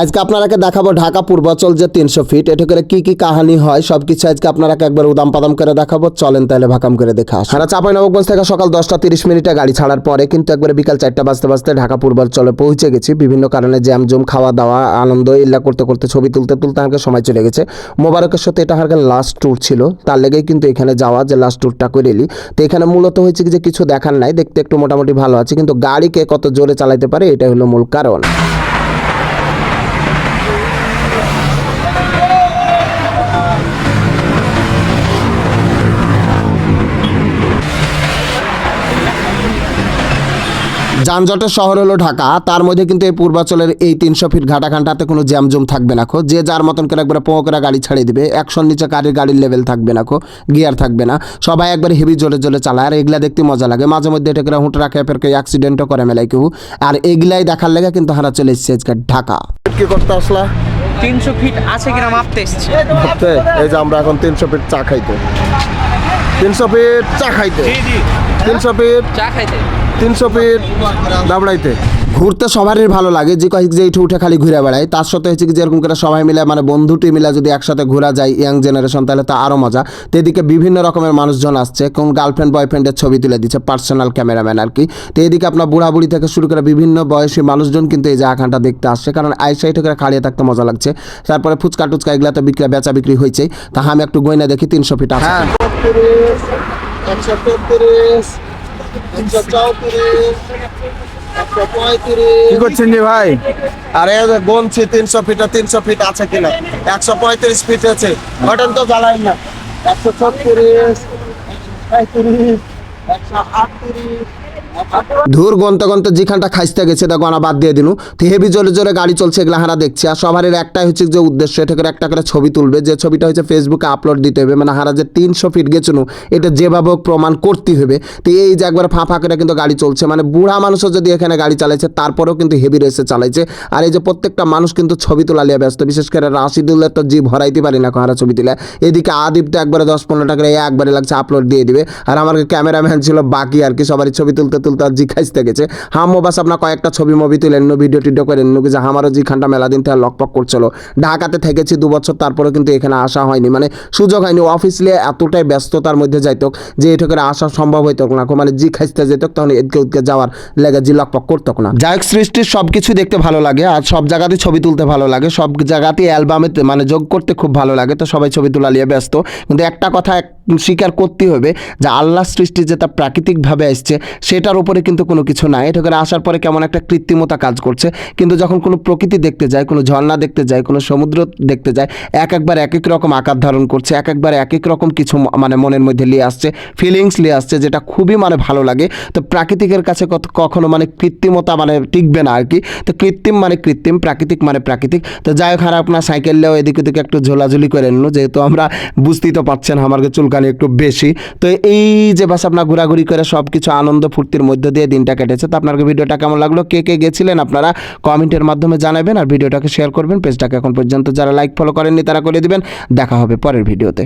আজকে আপনারাকে দেখাবো ঢাকা পূর্বাচল যে তিনশো ফিট, এটা করে কি কি কাহানি হয় সব কিছু আজকে আপনারাকে একবার উদাম পাদাম করে দেখাবো। চলেন তাহলে ভাকাম করে দেখা। সারা চাপাই নবগঞ্জ থেকে সকাল দশটা তিরিশ মিনিটে গাড়ি ছাড়ার পরে কিন্তু একবারে বিকাল চারটা বাজতে বাজতে ঢাকা পূর্বাচলে পৌঁছে গেছি। বিভিন্ন কারণে জ্যাম, জুম, খাওয়া দাওয়া, আনন্দ, ইল্লা করতে করতে ছবি তুলতে তুলতে আমাকে সময় চলে গেছে। মোবারকের সাথে এটা আমার লাস্ট ট্যুর ছিল। তার লেগেই কিন্তু এখানে যাওয়া যে লাস্ট ট্যুরটা করে এলি তো এখানে মূলত হয়েছে কি যে কিছু দেখার নাই, দেখতে একটু মোটামুটি ভালো আছে, কিন্তু গাড়িকে কত জোরে চালাইতে পারে, এটাই হলো মূল কারণ। যানজটের শহর হলো ঢাকা। তার মধ্যে কিন্তু এই পূর্বাচলের এই তিনশো ফিট ঘাটাঘান্টাতে কোনো জ্যামজুম থাকবে না খো। যে যার মতন করে একবার পোঁ করে গাড়ি ছাড়িয়ে দিবে একশোর নিচে গাড়ির গাড়ির লেভেল থাকবে না খো। গিয়ার থাকবে না। সবাই একবার হেভি জোরে জোরে চালায় আর এগুলা দেখতে মজা লাগে। মাঝে মধ্যে এটা করে হুঁট রাখে ফেরকে অ্যাক্সিডেন্টও করে মেলায় কেউ আর এগুলাই দেখার লেগে কিন্তু হারা চলে এসেছে আজকে ঢাকা। কি করতে আসলা? তিনশো ফিট আছে কিনা মাপতে এসছি। এই যে আমরা এখন তিনশো ফিট চা খাইতে। তিনশো ফিট চা খাইতে? তিনশো ফিট চা খাইতে। তিনশো ফিট দাবড়াইতে। ঘুরতে সবারই ভালো লাগে যে কয়েক যে উঠে উঠে খালি ঘুরে বেড়ায়। তার সাথে হচ্ছে কি যেরকম করে সবাই মিলে মানে বন্ধুটি মিলে যদি একসাথে ঘোরা যায় ইয়াং জেনারেশন তাহলে তো আরও মজা। তো এদিকে বিভিন্ন রকমের মানুষজন আসছে কোন গার্লফ্রেন্ড বয়ফ্রেন্ডের ছবি তুলে দিচ্ছে পার্সোনাল ক্যামেরাম্যান আর কি। তো এদিকে আপনার বুড়াবুড়ি থেকে শুরু করে বিভিন্ন বয়সী মানুষজন কিন্তু এই জায়গাখানটা দেখতে আসছে কারণ আইসাইট করে খাড়িয়ে থাকতে মজা লাগছে। তারপরে ফুচকা টুচকা এগুলা তো বিক্রি বেচা বিক্রি হয়েছে তা আমি একটু গয়না দেখি তিনশো ফিট আছে। একশো তেত্রিশ তিনশো চৌত্রিশ একশো পঁয়ত্রিশ। কি করছেন ভাই? আরে বলছি তিনশো ফিট তিনশো ফিট আছে কিনা? একশো পঁয়ত্রিশ ফিট আছে। ঘটন তো জ্বালাই না। একশো ছত্রিশ পঁয়ত্রিশ একশো আটত্রিশ ধুর গন্তে গন্তে যেখানটা খাইতে গেছে তা গনা বাদ দিয়ে দিনু। তো হেভি জোরে জোরে গাড়ি চলছে, এগুলা হারা দেখছি। আর সবারই একটাই হচ্ছে যে উদ্দেশ্য, এটা করে একটা করে ছবি তুলবে। যে ছবিটা হচ্ছে ফেসবুকে আপলোড দিতে হবে মানে হারা যে তিনশো ফিট গেছুনু এটা যেভাবে প্রমাণ করতে হবে। তো এই যে একবার ফাঁপা করে কিন্তু গাড়ি চলছে মানে বুড়া মানুষও যদি এখানে গাড়ি চালাইছে, তারপরেও কিন্তু হেভি রেসে চালাইছে। আর এই যে প্রত্যেকটা মানুষ কিন্তু ছবি তোলা নিয়ে ব্যস্ত, বিশেষ করে রাশিদুল্লাহ তো জি ভরাইতে পারি না হারা ছবি তুলে এদিকে আদিপ তো একবারে দশ পনেরো টাকা একবারে লাগছে আপলোড দিয়ে দিবে। আর আমার ক্যামেরাম্যান ছিল বাকি আর কি, সবারই ছবি তুলতে তুলতে আর জি খাইতে গেছে। হামও বাস আপনার কয়েকটা ছবি মবি তুলেন নো ভিডিও টিডিও করেন, নো যে আমারও জি খানটা মেলা দিন থেকে লকপক করছিল ঢাকাতে থেকেছি দু বছর তারপরে কিন্তু এখানে আসা হয়নি। মানে সুযোগ হয়নি, অফিসলে এতটাই ব্যস্ততার মধ্যে যাইত যে এটা করে আসা সম্ভব হইতো না। মানে জি খাইতে যেত তখন এদিকে ওদিকে যাওয়ার লেগে জি লকপক করতো না। যাই হোক, সৃষ্টির সব দেখতে ভালো লাগে, আর সব জায়গাতে ছবি তুলতে ভালো লাগে। সব জায়গাতেই অ্যালবামে মানে যোগ করতে খুব ভালো লাগে, তো সবাই ছবি তোলা নিয়ে ব্যস্ত। কিন্তু একটা কথা স্বীকার করতে হবে যে আল্লাহ সৃষ্টি যেটা প্রাকৃতিকভাবে আসছে সেটার উপরে কিন্তু কোনো কিছু নাই। এটা করে আসার পরে কেমন একটা কৃত্রিমতা কাজ করছে। কিন্তু যখন কোনো প্রকৃতি দেখতে যায়, কোনো ঝর্ণা দেখতে যায়, কোনো সমুদ্র দেখতে যায়, এক একবার এক এক রকম আকার ধারণ করছে, এক একবার এক এক রকম কিছু মানে মনের মধ্যে নিয়ে আসছে ফিলিংস নিয়ে আসছে, যেটা খুবই মানে ভালো লাগে। তো প্রাকৃতিকের কাছে কখনো মানে কৃত্রিমতা মানে টিকবে না আর কি তো কৃত্রিম মানে কৃত্রিম, প্রাকৃতিক মানে প্রাকৃতিক। তো যাই হোক আর আপনার সাইকেল নিয়েও এদিক ওদিক একটু ঝোলাঝুলি করে নিল, যেহেতু আমরা বুঝতেই তো পারছেন, আমার চুলকানি একটু বেশি। তো এই যে বাস আপনার ঘোরাঘুরি করে সব কিছু আনন্দ ফুর্তির মধ্য দিয়ে দিনটা কেটেছে। তো আপনার ভিডিওটা কেমন লাগল? কে কে গেছিলেন আপনারা কমেন্টের মাধ্যমে জানাবেন আর ভিডিওটাকে শেয়ার করবেন। পেজটাকে এখন পর্যন্ত যারা লাইক ফলো করেননি তারা করে দিবেন। দেখা হবে পরের ভিডিওতে।